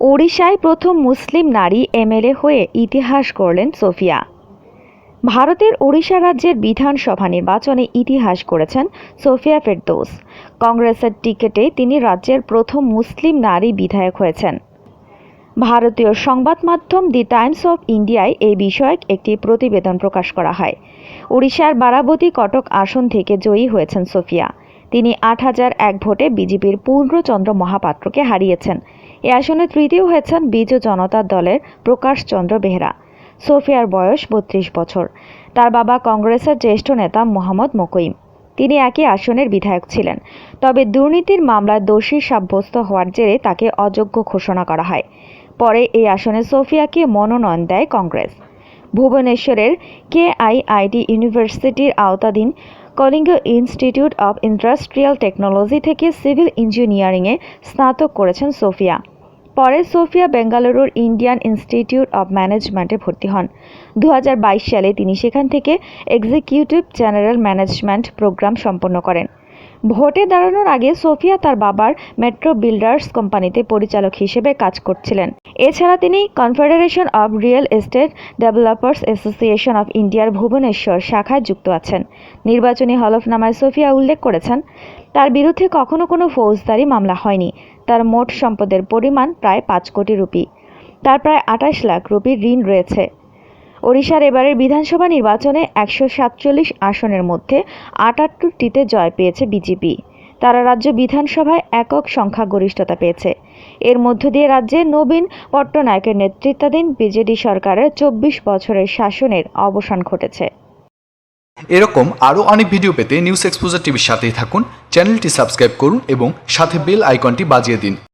ওড়িশায় প্রথম মুসলিম নারী এমএলএ হয়ে ইতিহাস গড়লেন সোফিয়া। ভারতের ওড়িশা রাজ্যের বিধানসভা নির্বাচনে ইতিহাস করেছেন সোফিয়া ফেরদৌস। কংগ্রেসের টিকিটে তিনি রাজ্যের প্রথম মুসলিম নারী বিধায়ক হয়েছেন। ভারতীয় সংবাদ মাধ্যম দি টাইমস অফ ইন্ডিয়ায় এই বিষয়ক একটি প্রতিবেদন প্রকাশ করা হয়। ওড়িশার বারাবতী কটক আসন থেকে জয়ী হয়েছেন সোফিয়া। তিনি আট হাজার এক ভোটে বিজেপির পূর্ণচন্দ্র মহাপাত্রকে হারিয়েছেন। এ আসনে তৃতীয় হয়েছেন বিজু জনতা দলের প্রকাশ চন্দ্র বেহরা। সোফিয়ার বয়স বত্রিশ বছর। তার বাবা কংগ্রেসের জ্যেষ্ঠ নেতা মোহাম্মদ মকইম। তিনি একই আসনের বিধায়ক ছিলেন। তবে দুর্নীতির মামলায় দোষী সাব্যস্ত হওয়ার জেরে তাকে অযোগ্য ঘোষণা করা হয়। পরে এই আসনে সোফিয়াকে মনোনয়ন দেয় কংগ্রেস। ভুবনেশ্বরের কেআইআইটি ইউনিভার্সিটির আওতাধীন Kalinga institute of industrial technology থেকে সিভিল ইঞ্জিনিয়ারিংয়ে স্নাতক করেছেন সোফিয়া। পরে সোফিয়া বেঙ্গালুরুর ইন্ডিয়ান ইনস্টিটিউট অব ম্যানেজমেন্টে ভর্তি হন। দু হাজার বাইশ সালে তিনি সেখান থেকে এক্সিকিউটিভ জেনারেল ম্যানেজমেন্ট প্রোগ্রাম সম্পন্ন করেন। ভোটে দাঁড়ানোর আগে সোফিয়া তার বাবার মেট্রো বিল্ডার্স কোম্পানিতে পরিচালক হিসেবে কাজ করছিলেন। এছাড়া তিনি confederation of real estate developers association of ইন্ডিয়ার ভুবনেশ্বর শাখায় যুক্ত আছেন। নির্বাচনী হলফনামায় সোফিয়া উল্লেখ করেছেন, তার বিরুদ্ধে কখনো কোনো ফৌজদারি মামলা হয়নি। তার মোট সম্পদের পরিমাণ প্রায় পাঁচ কোটি রুপি। তার প্রায় আঠাশ লাখ রুপির ঋণ রয়েছে। ওড়িশার এবারের বিধানসভা নির্বাচনে একশো সাতচল্লিশ আসনের মধ্যে আটাত্তরটিতে জয় পেয়েছে বিজেপি। তারা রাজ্য বিধানসভায় একক সংখ্যাগরিষ্ঠতা পেয়েছে। এর মধ্য দিয়ে রাজ্যে নবীন পট্টনায়কের নেতৃত্বাধীন বিজেডি সরকারের চব্বিশ বছরের শাসনের অবসান ঘটেছে। এরকম আরও অনেক ভিডিও পেতে নিউজ এক্সপোজার টিভির সাথেই থাকুন, চ্যানেলটি সাবস্ক্রাইব করুন এবং সাথে বেল আইকনটি বাজিয়ে দিন।